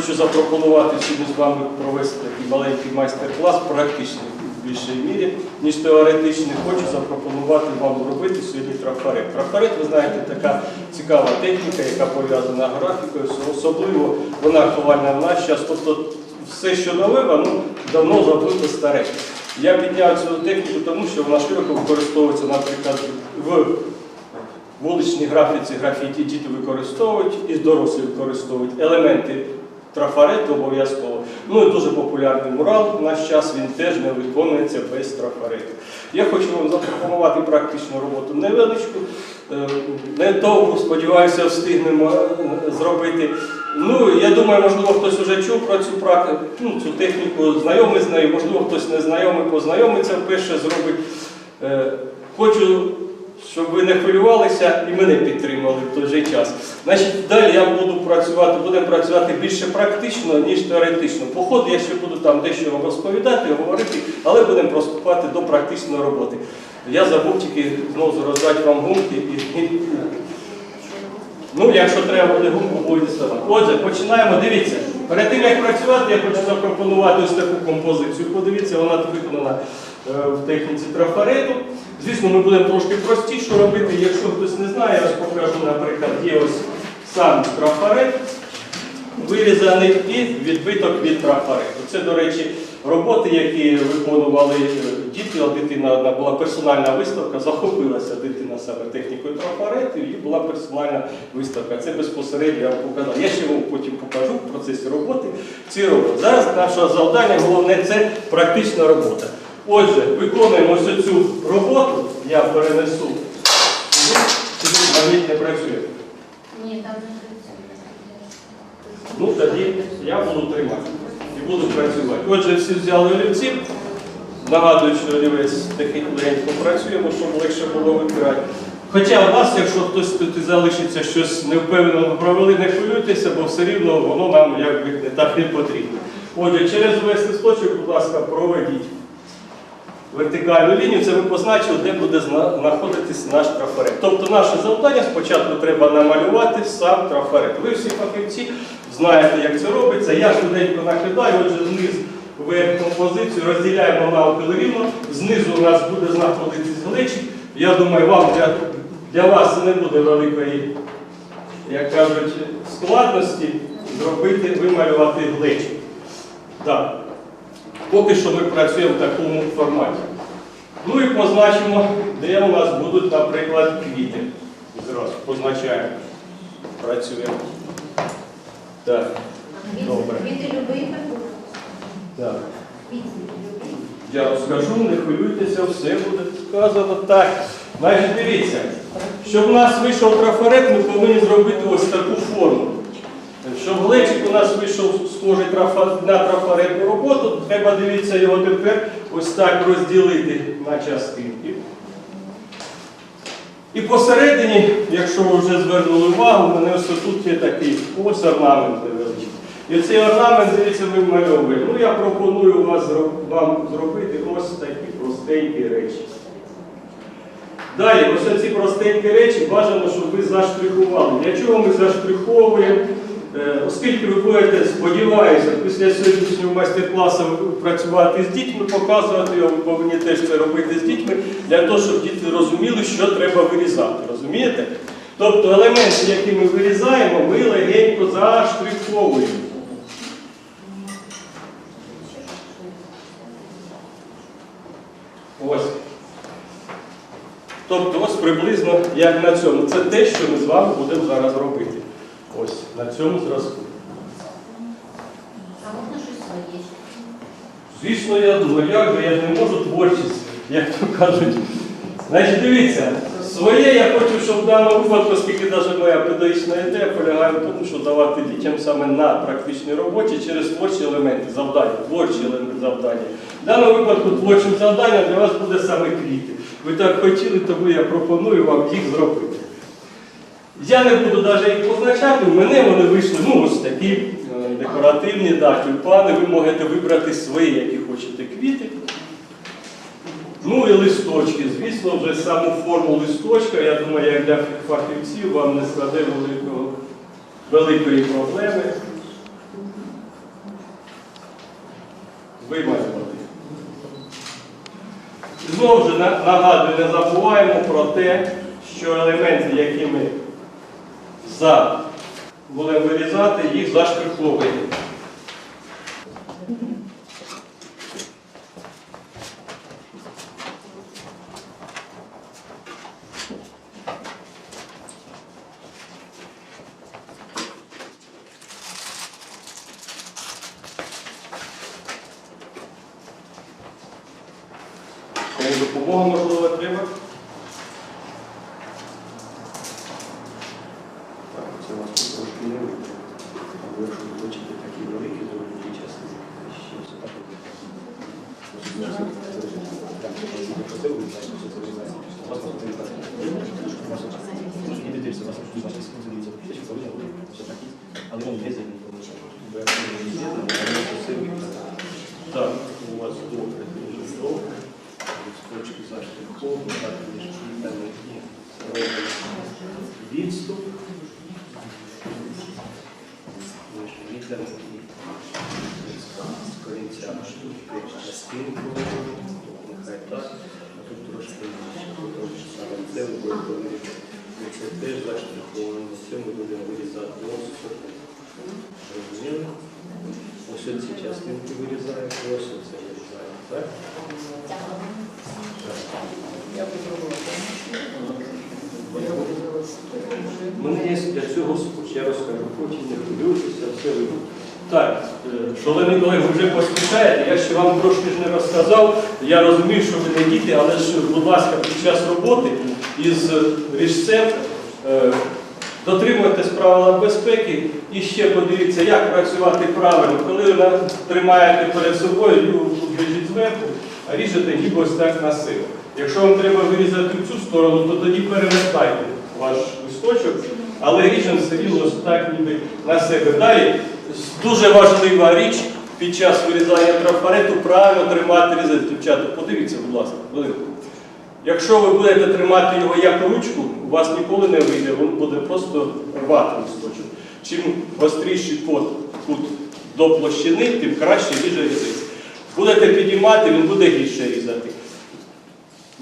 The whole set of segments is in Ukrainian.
Хочу запропонувати сьогодні з вами провести такий маленький майстер-клас, практичний в більшій мірі, ніж теоретичний. Хочу запропонувати вам робити сьогодні трафарет. Трафарет, ви знаєте, така цікава техніка, яка пов'язана графікою, особливо вона актуальна в наш час. Тобто все, що нове, воно давно забуто старе. Я підняв цю техніку, тому що вона широко використовується, наприклад, в вуличній графіці, графіті діти використовують і дорослі використовують елементи трафарету обов'язково. Ну і дуже популярний мурал в наш час, він теж не виконується без трафарету. Я хочу вам запропонувати практичну роботу невеличку, е, недовго, сподіваюся, встигнемо е, зробити. Ну, я думаю, можливо, хтось вже чув про цю практику, ну, цю техніку, знайомий з нею, можливо, хтось незнайомий, познайомиться вперше зробить. Е, Хочу, щоб ви не хвилювалися і мене підтримали в той же час. Значить, далі я буду працювати, будемо працювати більше практично, ніж теоретично. По ходу я ще буду там дещо вам розповідати, говорити, але будемо приступати до практичної роботи. Я забув тільки знову роздати вам гумки і- Ну, якщо треба буде гумку, буде ставати. Отже, починаємо. Дивіться. Перед тим як працювати, я хочу запропонувати ось таку композицію. Подивіться, вона виконана е, в техніці трафарету. Звісно, ми будемо трошки простіше робити. Якщо хтось не знає, я ось покажу, наприклад, є ось сам трафарет, вирізаний і відбиток від трафарету. Це, до речі, роботи, які виконували е, діти. От Дитина одна була персональна виставка, захопилася дитина саме технікою трафарету, і була персональна виставка. Це безпосередньо я вам показав. Я ще вам потім покажу в процесі роботи ці роботи. Зараз наше завдання головне це практична робота. Отже, виконуємо ось цю роботу, я перенесу. навіть не працює. Ні, там не працює. Ну тоді я буду тримати і буду працювати. Отже, всі взяли олівці. Нагадую, що олівець такий легенько працюємо, щоб легше було вибирати. Хоча у вас, якщо хтось тут і залишиться щось невпевнено провели, не хвилюйтеся, бо все рівно воно нам якби не так не потрібно. Отже, через весь листочок, будь ласка, проведіть вертикальну лінію, це ми позначили, де буде зна- знаходитись наш трафарет. Тобто наше завдання спочатку треба намалювати сам трафарет. Ви всі фахівці знаєте, як це робиться. Я швиденько накидаю, отже, вниз вверх композицію розділяємо навпіл рівно. Знизу у нас буде знаходитись глечик. Я думаю, вам для, для вас це не буде великої, як кажуть, складності зробити, вималювати глечик. Так. Поки що ми працюємо в такому форматі. Ну і позначимо, де у нас будуть, наприклад, квіти. Зразу позначаємо. Працюємо. Так. Добре. Квіти любий так. Я розкажу, не хвилюйтеся, все буде сказано так. Значить, дивіться, щоб у нас вийшов трафарет, ми повинні зробити ось таку форму. Щоб глечик у нас вийшов схожий на трафаретну роботу, треба, дивіться, його тепер ось так розділити на частинки. І посередині, якщо ви вже звернули увагу, у мене ось тут є такий ось орнамент невеличкий. І цей орнамент, дивіться, ми вмальовуємо. Ну, я пропоную вам зробити ось такі простенькі речі. Далі, ось ці простенькі речі бажано, щоб ви заштрихували. Для чого ми заштриховуємо? Е, Оскільки ви будете, сподіваюся, після сьогоднішнього майстер-класу працювати з дітьми, показувати його, ви повинні теж це робити з дітьми, для того, щоб діти розуміли, що треба вирізати. Розумієте? Тобто елементи, які ми вирізаємо, ми легенько заштриховуємо. Ось. Тобто ось приблизно як на цьому. Це те, що ми з вами будемо зараз робити. Ось на цьому зразку. А можна щось своє? Звісно, я думаю, як же я не можу творчість, як то кажуть. Значить, дивіться, своє я хочу, щоб в даному випадку, оскільки навіть моя педагогічна ідея полягає в тому, що давати дітям саме на практичній роботі через творчі елементи завдання, творчі елементи завдання. В даному випадку творчим завданням для вас буде саме квіти. Ви так хотіли, тому я пропоную вам їх зробити. Я не буду навіть їх позначати, у мене вони вийшли ну, ось такі е, декоративні, да, тюльпани. Ви можете вибрати свої, які хочете квіти. Ну і листочки. Звісно, вже саму форму листочка, я думаю, як для фахівців вам не складе великого, великої проблеми. Виймаємо. Знову ж нагадую, не забуваємо про те, що елементи, які ми за будемо вирізати, їх заштриховуємо. Допомога можливо треба? Так, це у вас тут трошки не вийде. Або якщо ви хочете такі великі зробити частини, ще все так буде. Ось це все, це все. Так, якщо це ви знаєте, що це вирізається. У вас тут вирізається. У вас тут- Не дивіться, у вас тут бачите, скільки дивіться. Ще повинно бути. Все так є. Але воно не з'єднано, тому що бо якщо воно не з'єднано, воно все видно. Так, у вас добре. Дуже добре. Листочки заштриховані, так, ніж там є. Відступ. Корінця частинку, нехай так, а тут трошки нижче, тут трошки саме це ми будемо вирізати. Це теж заштриховано, це ми будемо вирізати ось сюди. Розуміли? Ось ці частинки вирізаємо, ось це вирізаємо, так? Мене є для цього скотч, я розкажу, потім не хвилюйтеся, все вийде. Так, е, шановні колеги, ви вже поспішаєте. Я ще вам трошки ж не розказав. Я розумію, що ви не діти, але ж, будь ласка, під час роботи із ріжцем е, дотримуйтесь правила безпеки і ще подивіться, як працювати правильно. Коли ви тримаєте перед собою, держіть зверху, а ріжете ось так на силу. Якщо вам треба вирізати в цю сторону, то тоді перевертайте ваш листочок, але рівно ось так ніби на себе. Далі дуже важлива річ під час вирізання трафарету правильно тримати різати. Дівчата, подивіться, будь ласка, хвилинку. Якщо ви будете тримати його як ручку, у вас ніколи не вийде, він буде просто рвати листочок. Чим гостріший кут до площини, тим краще ріже різець. Будете підіймати, він буде гірше різати.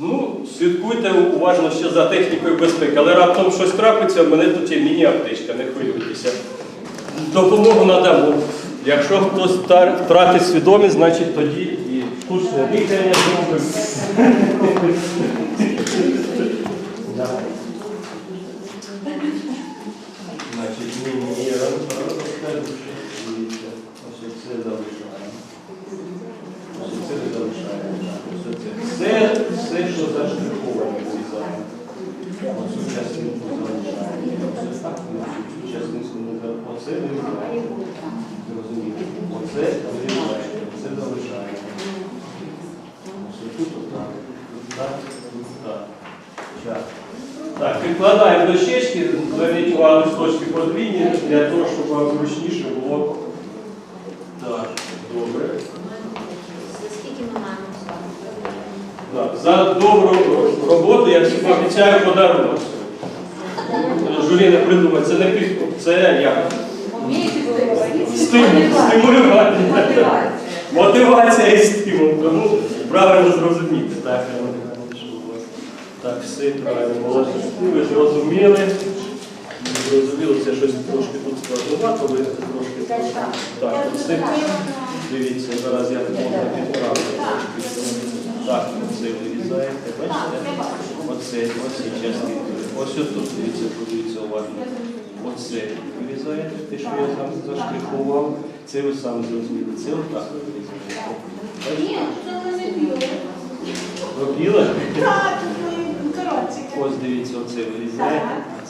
Ну, слідкуйте уважно ще за технікою безпеки, але раптом щось трапиться, в мене тут є міні-аптечка, не хвилюйтеся. Допомогу надамо. Якщо хтось втратить свідомість, значить тоді і штучне зробимо. Значить, ні, ні, я вам розкажу, що дивіться. Ось це залишаємо. Ось це не залишаємо. Ось це. Все, все, що заштриховане вирізаємо. Ось цю частинку залишаємо. Ось так, цю частинку не залишаємо. Оце вирізаємо. Розумієте? Оце вирізаємо, це залишаємо. Ось тут отак, тут так, тут так. Так. Так, підкладаємо дощечки, зверніть подвійні, для того, щоб вам зручніше було. Так, добре. Так, за добру роботу я всім обіцяю подарунок. Журі не придумає, це не підкуп, це як? Стимул, стимулювання. Мотивація і стимул. Тому правильно зрозуміти. Так, я так, все правильно. Молодці. Ви зрозуміли. Ви Зрозуміли, це щось трошки тут складновато, ви трошки. Так, оце. Дивіться, зараз я можна підправлю. Так, оце вирізаєте, бачите? Оце, оці частинки. Ось тут, дивіться, подивіться уважно. Оце вирізаєте, те, що я сам заштрихував. Це ви самі зрозуміли. Це отак вирізаєте. Ні, це не біле. Робіли? Так. Ось дивіться, оце вирізаєте.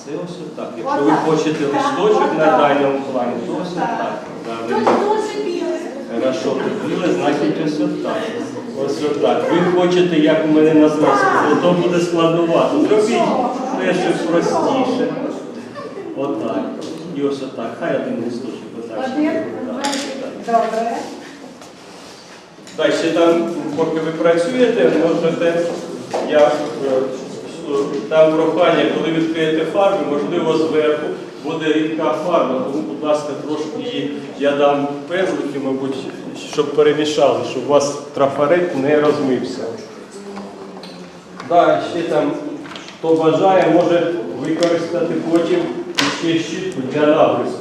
Це ось отак. Якщо ви хочете листочок на дальньому плані, то ось вирізаєте. Хорошо, біле, значить ось отак. Ось отак. Ви хочете, як у мене на зразку, то буде складновато. Зробіть те щось простіше. Отак. І ось отак. Хай один листочок отак. Добре. Так, ще там, поки ви працюєте, можете, я, е, там прохання, коли відкриєте фарби, можливо, зверху буде рідка фарба, тому, будь ласка, трошки її я дам пензлики, мабуть, щоб перемішали, щоб у вас трафарет не розмився. Да, ще там, хто бажає, може використати потім ще щітку для набризку.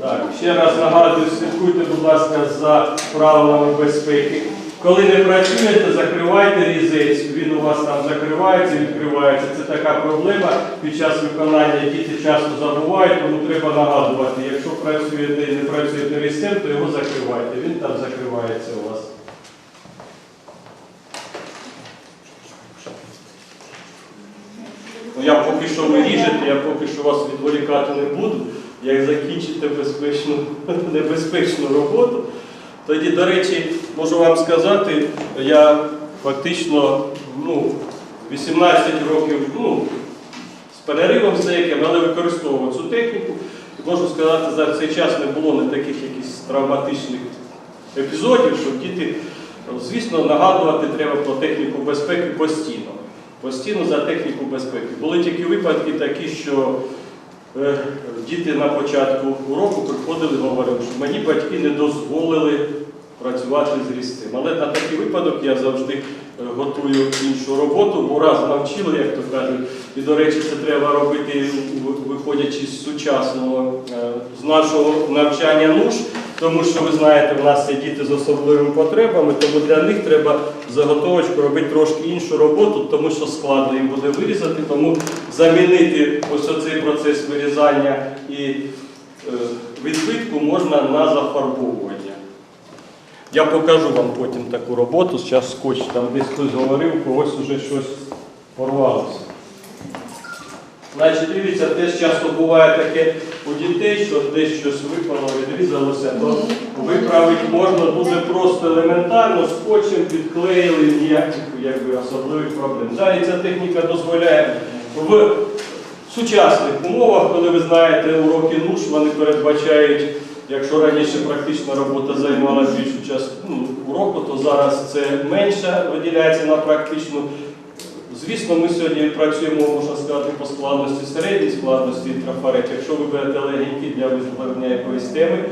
Так, ще раз нагадую, слідкуйте, будь ласка, за правилами безпеки. Коли не працюєте, закривайте різець, він у вас там закривається, відкривається. Це така проблема під час виконання, діти часто забувають, тому треба нагадувати. Якщо працюєте і не працюєте різцем, то його закривайте. Він там закривається у вас. Ну, я поки що ви ріжете, я поки що вас відволікати не буду. Як закінчите безпечну, небезпечну роботу, тоді, до речі, можу вам сказати, я фактично ну, 18 років ну, з переривом з деяким, але використовував цю техніку. І можу сказати, за цей час не було не таких якихось травматичних епізодів, щоб діти, звісно, нагадувати треба про техніку безпеки постійно. Постійно за техніку безпеки. Були тільки випадки такі, що е, діти на початку уроку приходили і говорили, що мені батьки не дозволили працювати з різцем. Але на такий випадок я завжди е, готую іншу роботу, бо раз навчили, як то кажуть. І, до речі, це треба робити, виходячи з сучасного, е, з нашого навчання НУШ, тому що ви знаєте, в нас є діти з особливими потребами, тому для них треба заготовочку робити трошки іншу роботу, тому що складно їм буде вирізати, тому замінити ось оцей процес вирізання і е, відбитку можна на зафарбовування. Я покажу вам потім таку роботу, зараз скотч, там десь хтось говорив, когось вже щось порвалося. Значить, дивіться, теж часто буває таке у дітей, що десь щось випало, відрізалося, то виправити можна дуже просто елементарно, скотчем підклеїли, ніяких якби, особливих проблем. Далі ця техніка дозволяє в сучасних умовах, коли ви знаєте уроки НУШ, вони передбачають, якщо раніше практична робота займала більшу частину уроку, то зараз це менше виділяється на практичну. Звісно, ми сьогодні працюємо, можна сказати, по складності середній складності трафарет. Якщо ви берете легенькі для визволення якоїсь теми,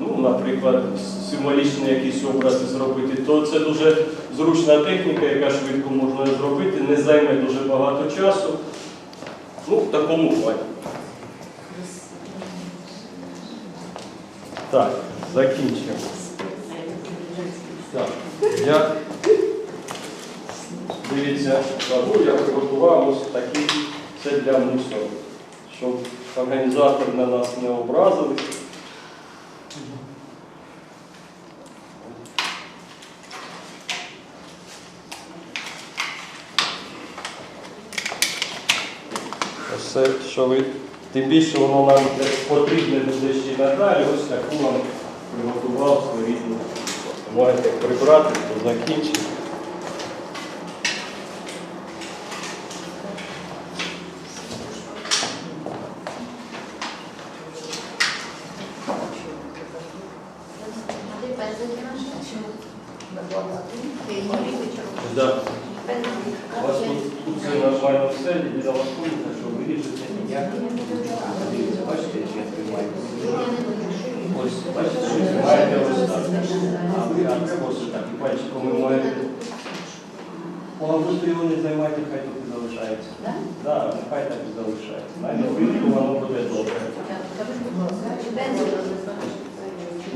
ну, наприклад, символічні якісь образи зробити, то це дуже зручна техніка, яка швидко можна зробити, не займе дуже багато часу. Ну, в такому плані. Так, закінчимо. Так, я Дивіться, я приготував ось такі це для мусору, щоб організатор на нас не образили. Це, що ви, тим більше воно нам потрібне буде ще й надалі, ось таку вам приготував своєрідну. Можете прибрати, то закінчити. Да. У вас тут, все нормально все, Лідія Васильівна, що вирішите ніяк. Дивіться, бачите, як я тримаю. Ось, бачите, що ви маєте ось так. А ви ось так, і пальчиком ви маєте. Просто його не займайте, хай тут і залишається. Так? Да, нехай так і залишається. Навіть вилку воно буде добре.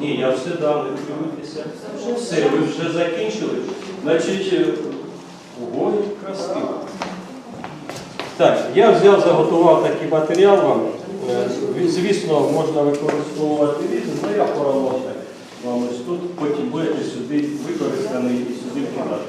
Ні, я все дав, не хвилюйтеся. Все, ви вже закінчили. Значить, красиво. Так, я взяв, заготував такий матеріал вам. Е, Звісно, можна використовувати різні, але я поролося вам ось тут, потім будете сюди використаний і сюди вкладати.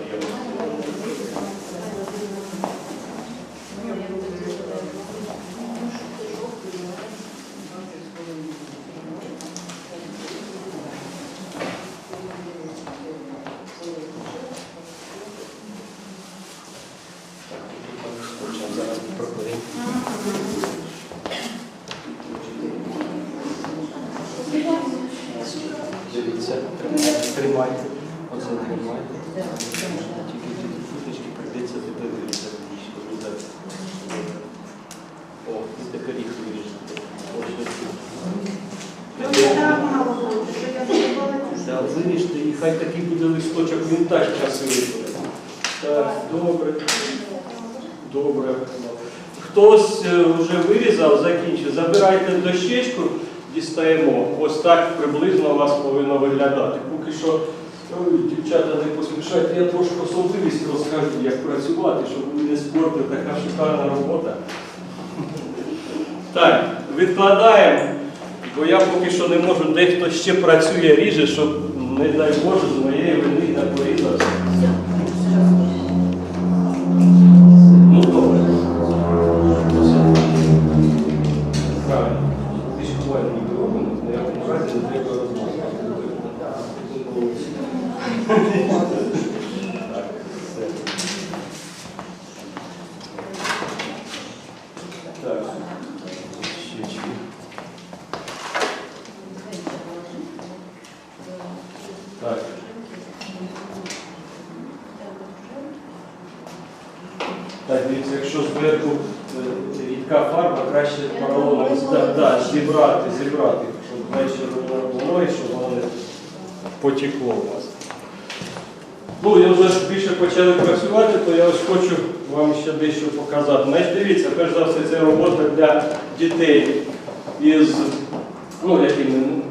Виріште, і хай такий буде листочок, він так час вирішує. Так, добре. Добре. Хтось е, вже вирізав, закінчив. Забирайте дощечку, дістаємо. Ось так приблизно у вас повинно виглядати. Поки що ой, дівчата, не поспішайте, я трошки особливість розкажу, як працювати, щоб ви не спорти, така шикарна робота. Так, відкладаємо, бо я поки що не можу, дехто ще працює, ріже, щоб, не дай Боже, з моєї вини Так, дивіться, якщо зверху е, рідка фарба, краще поролоном да, да, зібрати, зібрати, щоб менше було і щоб воно не потекло у вас. Ну, я вже більше почали працювати, то я ось хочу вам ще дещо показати. Значить, дивіться, перш за все, це робота для дітей із, ну, які,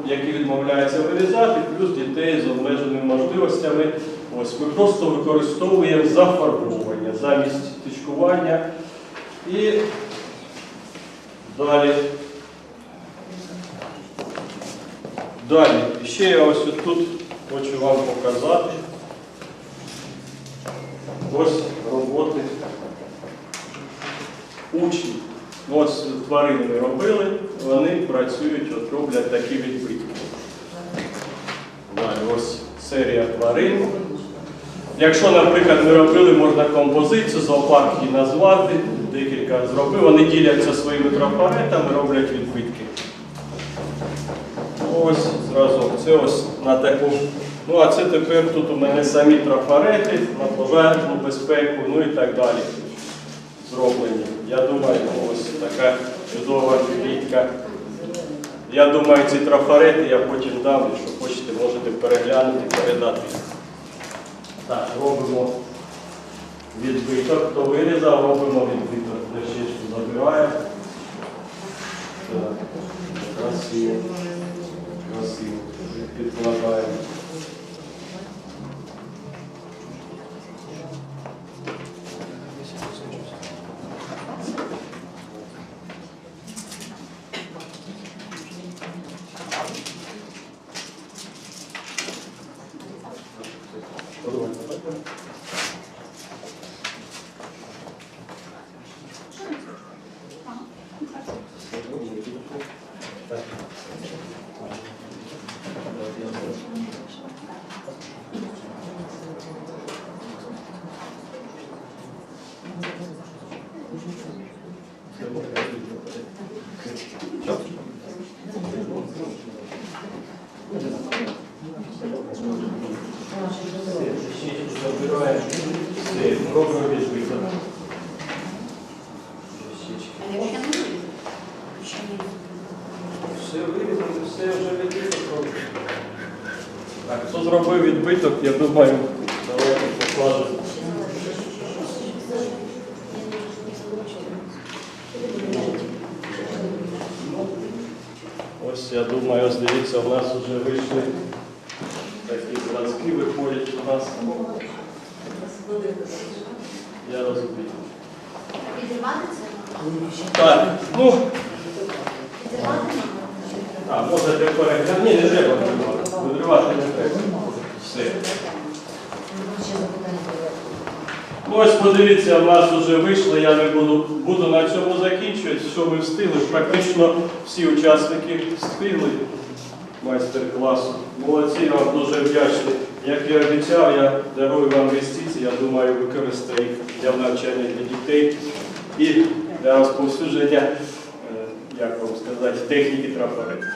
які відмовляються вирізати, плюс дітей з обмеженими можливостями. Ось ми просто використовуємо зафарбовування замість тичкування. І далі. Далі. Ще я ось тут хочу вам показати. Ось роботи учнів. Ось тварини робили, вони працюють, от роблять такі відбитки. Далі ось серія тварин. Якщо, наприклад, ми робили, можна композицію, зоопарк її назвати, декілька зробив, вони діляться своїми трафаретами, роблять відбитки. Ось зразу, це ось на таку. Ну а це тепер тут у мене самі трафарети на пожежну безпеку, ну і так далі. Зроблені. Я думаю, ось така чудова квітка. Я думаю, ці трафарети я потім дам, якщо хочете, можете переглянути, передати. Так, робимо відбиток. Хто вирізав, робимо відбиток. Дощечку забираємо. Так, красиво. Красиво. Підкладаємо. Забираємо. Все, робимо Все вирізано, все вже відбиток. Так, хто зробив відбиток, я думаю, давайте покладемо. Ось я думаю, ось дивіться, у нас вже вийшли такі зразки, виходять у нас. Я розумію. Підірвати це? Так, ну, Підірвати а, можете переглянути. Ні, не треба видривати. Видривати не треба. Все. Ну ось подивіться, в нас вже вийшло, я не буду, буду на цьому закінчувати, що ми встигли. Практично всі учасники встигли майстер-класу. Молодці, я вам дуже вдячний. Як я обіцяв, я дарую вам інвестиції, я думаю, використаю їх для навчання для дітей і для розповсюдження, е, як вам сказати, техніки трафарету.